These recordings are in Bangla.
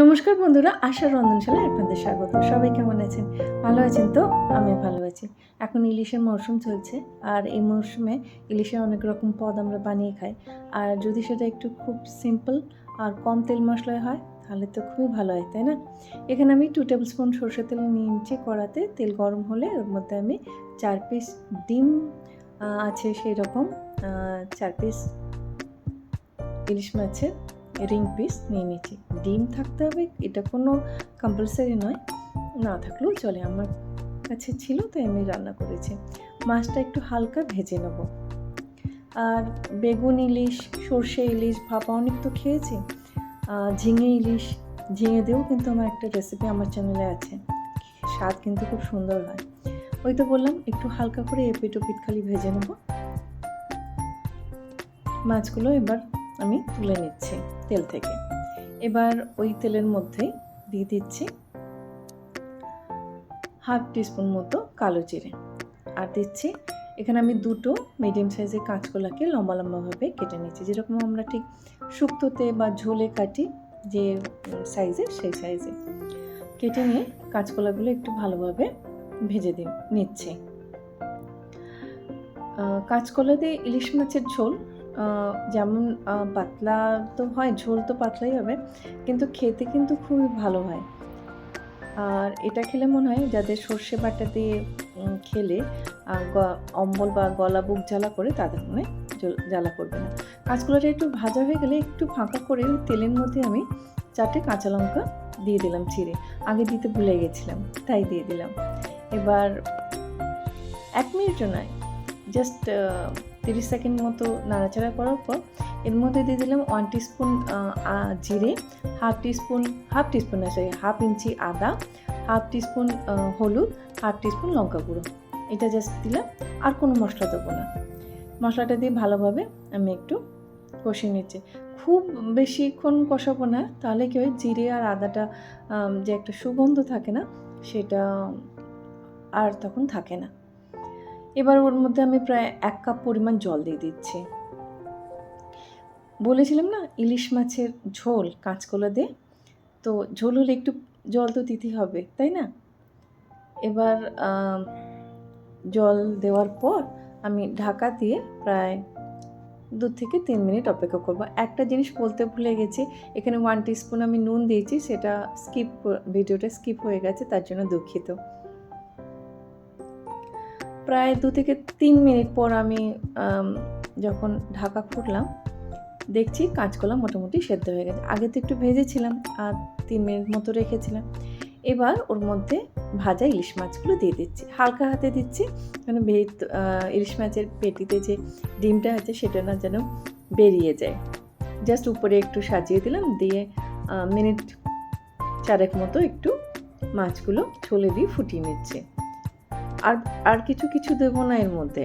নমস্কার বন্ধুরা, আশা রন্ধনশালা আপনাদের স্বাগত। সবাই কেমন আছেন? ভালো আছেন তো? আমি ভালো আছি। এখন ইলিশের মরশুম চলছে, আর এই মরশুমে ইলিশের অনেক রকম পদ আমরা বানিয়ে খাই। আর যদি সেটা একটু খুব সিম্পল আর কম তেল মশলায় হয়, তাহলে তো খুবই ভালো হয়, তাই না? এখানে আমি টু টেবিল স্পুন সর্ষে তেল নিয়ে কড়াতে। তেল গরম হলে ওর মধ্যে আমি চার পিস ডিম আছে সেই রকম চার পিস ইলিশ মাছের রিং পিস নিয়ে নিচ্ছি ডিম থাকতে হবে, এটা কোনো কম্পালসারি নয়, না থাকলেও চলে। আমার কাছে ছিল, তাই আমি রান্না করেছি। মাছটা একটু হালকা ভেজে নেব। আর বেগুন ইলিশ, সর্ষে ইলিশ, ভাপা অনেক তো খেয়েছি। ঝিঙে ইলিশ, ঝিঙে দিয়েও কিন্তু আমার একটা রেসিপি আমার চ্যানেলে আছে। স্বাদ কিন্তু খুব সুন্দর হয়। ওই তো বললাম, একটু হালকা করে এপিট খালি ভেজে নেব। মাছগুলো এবার আমি তুলে নিচ্ছি তেল থেকে। এবার ওই তেলের মধ্যেই দিয়ে দিচ্ছি হাফ টিস্পুন মতো কালো জিরে। আর দিচ্ছি এখানে আমি দুটো মিডিয়াম সাইজের কাঁচকলাকে লম্বা লম্বাভাবে কেটে নিচ্ছি। যেরকম আমরা ঠিক শুক্তোতে বা ঝোলে কাটি যে সাইজে সেই সাইজে কেটে নিয়ে কাঁচকলাগুলো একটু ভালোভাবে ভেজে দিন নিচ্ছে। কাঁচকলা দিয়ে ইলিশ মাছের ঝোল যেমন পাতলা তো হয়, ঝোল তো পাতলাই হবে, কিন্তু খেতে কিন্তু খুবই ভালো হয়। আর এটা খেলে মনে হয় যাদের সর্ষে বাটা দিয়ে খেলে অম্বল বা গলা বুক জ্বালা করে, তাদের মনে জ্বল- জ্বালা করবে না। কাঁচকলাটা একটু ভাজা হয়ে গেলে একটু ফাঁকা করে তেলের মধ্যে আমি চারটে কাঁচা লঙ্কা দিয়ে দিলাম চিড়ে। আগে দিতে ভুলে গেছিলাম, তাই দিয়ে দিলাম। এবার, এক মিনিটও নয় জাস্ট তিরিশ সেকেন্ড মতো নাড়াচাড়া করার পর এর মধ্যে দিয়ে দিলাম ওয়ান টিস্পুন জিরে হাফ টিস্পুন হাফ টিস্পুন না সরি হাফ ইঞ্চি আদা হাফ টিস্পুন হলুদ হাফ টিস্পুন লঙ্কা গুঁড়ো। এটা জাস্ট দিলাম, আর কোনো মশলা দেবো না। মশলাটা দিয়ে ভালোভাবে আমি একটু কষিয়ে নিচ্ছি। খুব বেশিক্ষণ কষাবো না, তাহলে কি হয়, জিরে আর আদাটা যে একটা সুগন্ধ থাকে না, সেটা আর তখন থাকে না। এবার ওর মধ্যে আমি প্রায় এক কাপ পরিমাণ জল দিয়ে দিচ্ছি। বলেছিলাম না, ইলিশ মাছের ঝোল কাঁচকলা দিয়ে, তো ঝোল হলে একটু জল তো দিতে হবে, তাই না? এবার জল দেওয়ার পর আমি ঢাকা দিয়ে প্রায় দু থেকে তিন মিনিট অপেক্ষা করব। একটা জিনিস বলতে ভুলে গেছি, এখানে ওয়ান টিস্পুন আমি নুন দিয়েছি, সেটা স্কিপ ভিডিওটা স্কিপ হয়ে গেছে, তার জন্য দুঃখিত। প্রায় দু থেকে তিন মিনিট পর আমি যখন ঢাকা খুললাম দেখছি কাঁচকলা মোটামুটি সেদ্ধ হয়ে গেছে। আগে তো একটু ভেজেছিলাম আর তিন মিনিট মতো রেখেছিলাম। এবার ওর মধ্যে ভাজা ইলিশ মাছগুলো দিয়ে দিচ্ছি। হালকা হাতে দিচ্ছি মানে আহ, ইলিশ মাছের পেটিতে যে ডিমটা আছে সেটা না যেন বেরিয়ে যায়। জাস্ট উপরে একটু সাজিয়ে দিলাম দিয়ে মিনিট চারেক মতো একটু মাছগুলো ছলে দিয়ে ফুটিয়ে নিচ্ছে। আর আর কিছু কিছু দেবো না এর মধ্যে।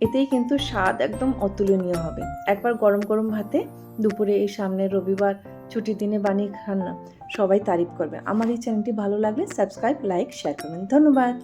এতেই কিন্তু স্বাদ একদম অতুলনীয় হবে। একবার গরম গরম ভাতে দুপুরে এই সামনের রবিবার ছুটির দিনে বানিয়ে খান না, সবাই তারিফ করবে। আমার এই চ্যানেলটি ভালো লাগলে সাবস্ক্রাইব, লাইক শেয়ার করবেন। ধন্যবাদ।